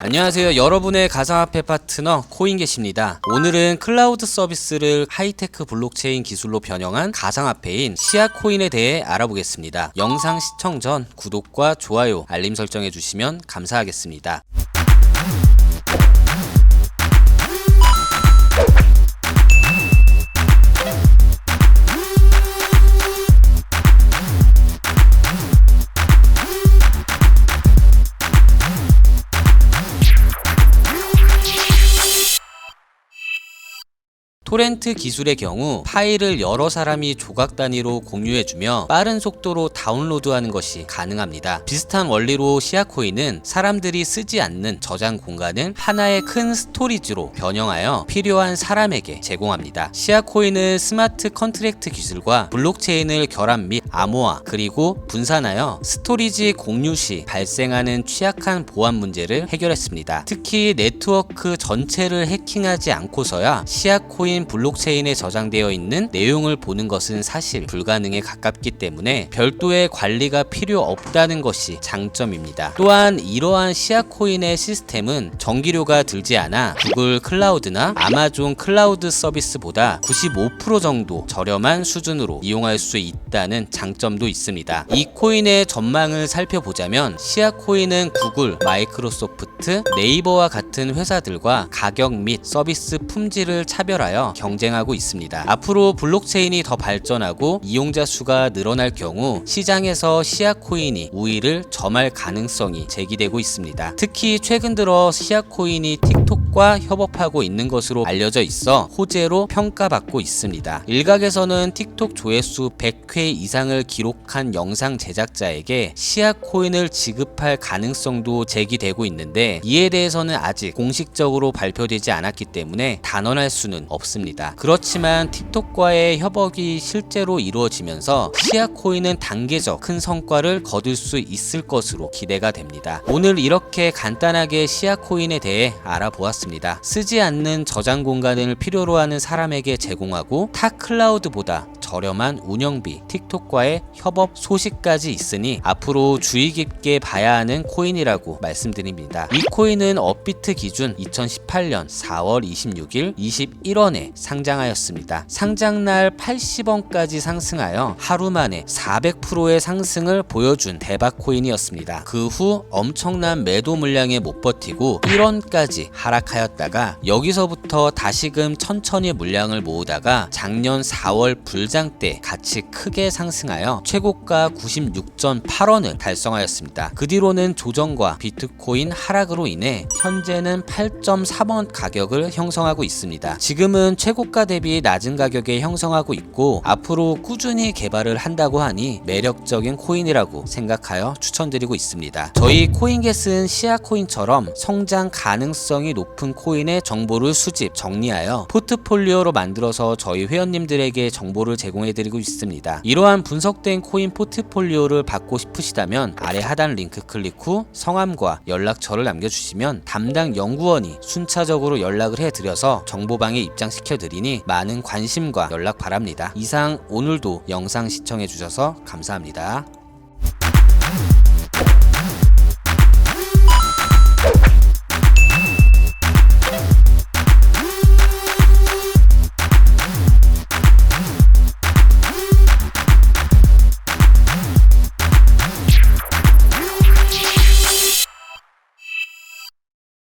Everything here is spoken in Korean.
안녕하세요. 여러분의 가상화폐 파트너 코인게시입니다. 오늘은 클라우드 서비스를 하이테크 블록체인 기술로 변형한 가상화폐인 시아코인에 대해 알아보겠습니다. 영상 시청 전 구독과 좋아요, 알림 설정해 주시면 감사하겠습니다. 토렌트 기술의 경우 파일을 여러 사람이 조각 단위로 공유해주며 빠른 속도로 다운로드하는 것이 가능합니다. 비슷한 원리로 시아코인은 사람들이 쓰지 않는 저장 공간을 하나의 큰 스토리지로 변형하여 필요한 사람에게 제공합니다. 시아코인은 스마트 컨트랙트 기술과 블록체인을 결합 및 암호화 그리고 분산하여 스토리지 공유 시 발생하는 취약한 보안 문제를 해결했습니다. 특히 네트워크 전체를 해킹하지 않고서야 시아코인 블록체인에 저장되어 있는 내용을 보는 것은 사실 불가능에 가깝기 때문에 별도의 관리가 필요 없다는 것이 장점입니다. 또한 이러한 시아코인의 시스템은 전기료가 들지 않아 구글 클라우드나 아마존 클라우드 서비스보다 95% 정도 저렴한 수준으로 이용할 수 있다는 장점도 있습니다. 이 코인의 전망을 살펴보자면 시아코인은 구글, 마이크로소프트, 네이버와 같은 회사들과 가격 및 서비스 품질을 차별하여 경쟁하고 있습니다. 앞으로 블록체인이 더 발전하고 이용자 수가 늘어날 경우 시장에서 시아코인이 우위를 점할 가능성이 제기되고 있습니다. 특히 최근 들어 시아코인이 틱 톡과 협업하고 있는 것으로 알려져 있어 호재로 평가받고 있습니다. 일각에서는 틱톡 조회수 100회 이상을 기록한 영상 제작자에게 시아코인을 지급할 가능성도 제기되고 있는데 이에 대해서는 아직 공식적으로 발표되지 않았기 때문에 단언할 수는 없습니다. 그렇지만 틱톡과의 협업이 실제로 이루어지면서 시아코인은 단계적 큰 성과를 거둘 수 있을 것으로 기대가 됩니다. 오늘 이렇게 간단하게 시아코인에 대해 알아보았습니다. 쓰지 않는 저장 공간을 필요로 하는 사람에게 제공하고 타 클라우드보다 저렴한 운영비, 틱톡과의 협업 소식까지 있으니 앞으로 주의 깊게 봐야 하는 코인이라고 말씀드립니다. 이 코인은 업비트 기준 2018년 4월 26일 21원에 상장하였습니다. 상장날 80원까지 상승하여 하루 만에 400%의 상승을 보여준 대박 코인이었습니다. 그 후 엄청난 매도 물량에 못 버티고 1원까지 하락하였다가 여기서부터 다시금 천천히 물량을 모으다가 작년 4월 불장 때 같이 크게 상승하여 최고가 96.8원을 달성하였습니다. 그 뒤로는 조정과 비트코인 하락으로 인해 현재는 8.3원 가격을 형성하고 있습니다. 지금은 최고가 대비 낮은 가격에 형성하고 있고 앞으로 꾸준히 개발을 한다고 하니 매력적인 코인이라고 생각하여 추천드리고 있습니다. 저희 코인겟은 시아코인처럼 성장 가능성이 높은 코인의 정보를 수집, 정리하여 포트폴리오로 만들어서 저희 회원님들에게 정보를 제공해드리고 있습니다. 이러한 분석된 코인 포트폴리오를 받고 싶으시다면 아래 하단 링크 클릭 후 성함과 연락처를 남겨주시면 담당 연구원이 순차적으로 연락을 해드려서 정보방에 입장시켜드리니 많은 관심과 연락 바랍니다. 이상 오늘도 영상 시청해주셔서 감사합니다.